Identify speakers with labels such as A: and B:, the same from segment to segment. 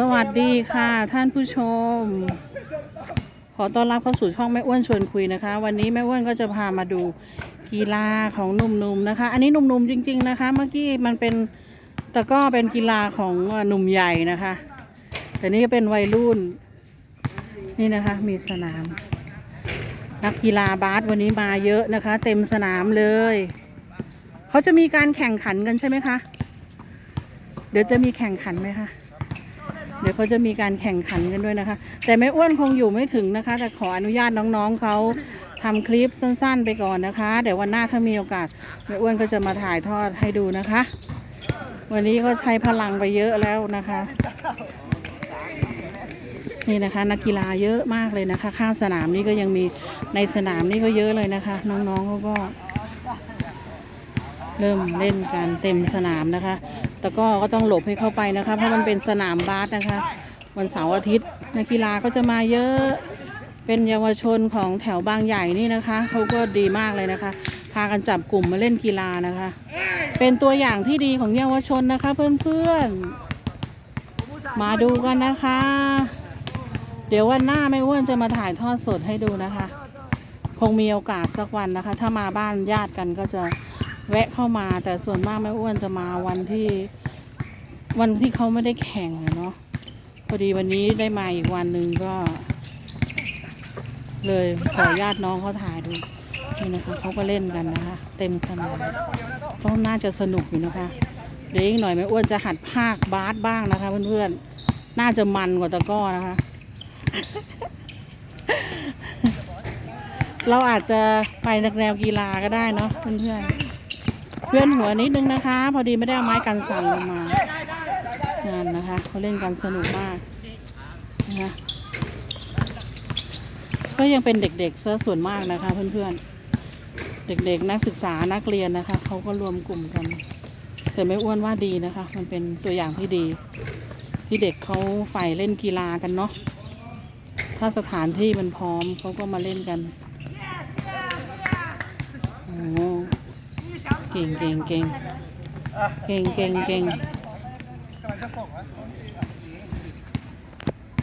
A: สวัสดีค่ะ ท่านผู้ชม ขอต้อนรับเข้าสู่ช่องแม่อ้วนชวนคุยนะคะ วันนี้แม่อ้วนก็จะพามาดูกีฬาของหนุ่มๆนะคะ อันนี้หนุ่มๆจริง ๆนะคะ เมื่อกี้มันเป็นตะกร้อเป็นกีฬาของหนุ่มใหญ่นะคะ แต่นี่ก็เป็นวัยรุ่น นี่นะคะมีสนาม นักกีฬาบาสวันนี้มาเยอะนะคะ เต็มสนามเลยเขาจะมีการแข่งขันกันใช่ไหมคะ เดี๋ยวจะมีแข่งขันไหมคะ เดี๋ยวเขาจะมีการแข่งขันกันด้วยนะคะ แต่แม่อ้วนคงอยู่ไม่ถึงนะคะ แต่ขออนุญาตน้องๆเขาทำคลิปสั้นๆ ไปก่อนนะคะ เดี๋ยววันหน้าถ้ามีโอกาสแม่อ้วนก็จะมาถ่ายทอดให้ดูนะคะ วันนี้ก็ใช้พลังไปเยอะแล้วนะคะ นี่นะคะนักกีฬาเยอะมากเลยนะคะ ข้างสนามนี่ก็ยังมีในสนามนี่ก็เยอะเลยนะคะ น้องๆเขาก็ เริ่มเล่นกันเต็มสนามนะคะแต่ก็ก็ต้องหลบให้เข้าไปนะคะ เพราะมันเป็นสนามบาสนะคะ วันเสาร์อาทิตย์นักกีฬาก็จะมาเยอะเป็นเยาวชนของแถวบางใหญ่นี่นะคะเขาก็ดีมากเลยนะคะ พากันจับกลุ่มมาเล่นกีฬานะคะ เป็นตัวอย่างที่ดีของเยาวชนนะคะ เพื่อนๆมาดูกันนะคะ เดี๋ยววันหน้าแม่อ้วนจะมาถ่ายทอดสดให้ดูนะคะ คงมีโอกาสสักวันนะคะ ถ้ามาบ้านญาติกันก็จะ แวะเข้ามาแต่ส่วนมากแม่อ้วนจะมาวันที่ วันที่เขาไม่ได้แข่งเนาะพอดีวันนี้ได้มาอีกวันหนึ่งก็ เลยขอญาติน้องเขาถ่ายดูนี่นะคะเขาก็เล่นกันนะคะ เต็มสนามก็น่าจะสนุกอยู่นะคะ เดี๋ยวอีกหน่อยแม่อ้วนจะหัดภาคบาสบ้างนะคะเพื่อนๆน่าจะมันกว่าตะก้อนะคะ เราอาจจะไปแนวกีฬาก็ได้เนาะเพื่อนๆ เพื่อนหัวนิดนึงนะคะ พอดีไม่ได้เอาไม้กันสั่นลงมางานนะคะเขาเล่นกันสนุกมากนะคะก็ยังเป็นเด็กๆซะส่วนมากนะคะ เพื่อนๆ เด็กๆนักศึกษานักเรียนนะคะเขาก็รวมกลุ่มกัน แต่ไม่อ้วนว่าดีนะคะ มันเป็นตัวอย่างที่ดี ที่เด็กเขาใฝ่เล่นกีฬากันเนาะถ้าสถานที่มันพร้อมเขาก็มาเล่นกันโอ้ เก่งเก่งเก่งเก่งเก่งเก่ง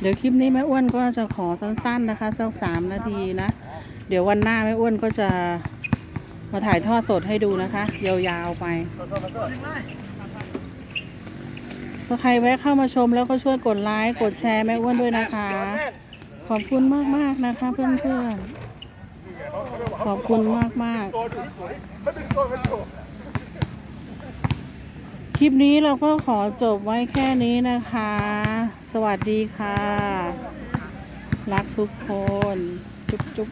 A: เดี๋ยวคลิปนี้แม่อ้วนก็จะขอสั้นๆนะคะสักสามนาทีนะ เดี๋ยววันหน้าแม่อ้วนก็จะมาถ่ายทอดสดให้ดูนะคะ ยาวๆไปถ้าใครแวะเข้ามาชมแล้วก็ช่วยกดไลค์กดแชร์แม่อ้วนด้วยนะคะ ขอบคุณมากๆนะคะเพื่อนๆ ขอบคุณมาก
B: มาก
A: คลิปนี้เราก็ขอจบไว้แค่นี้นะคะ สวัสดีค่ะ รักทุกคน จุ๊บจุ๊บ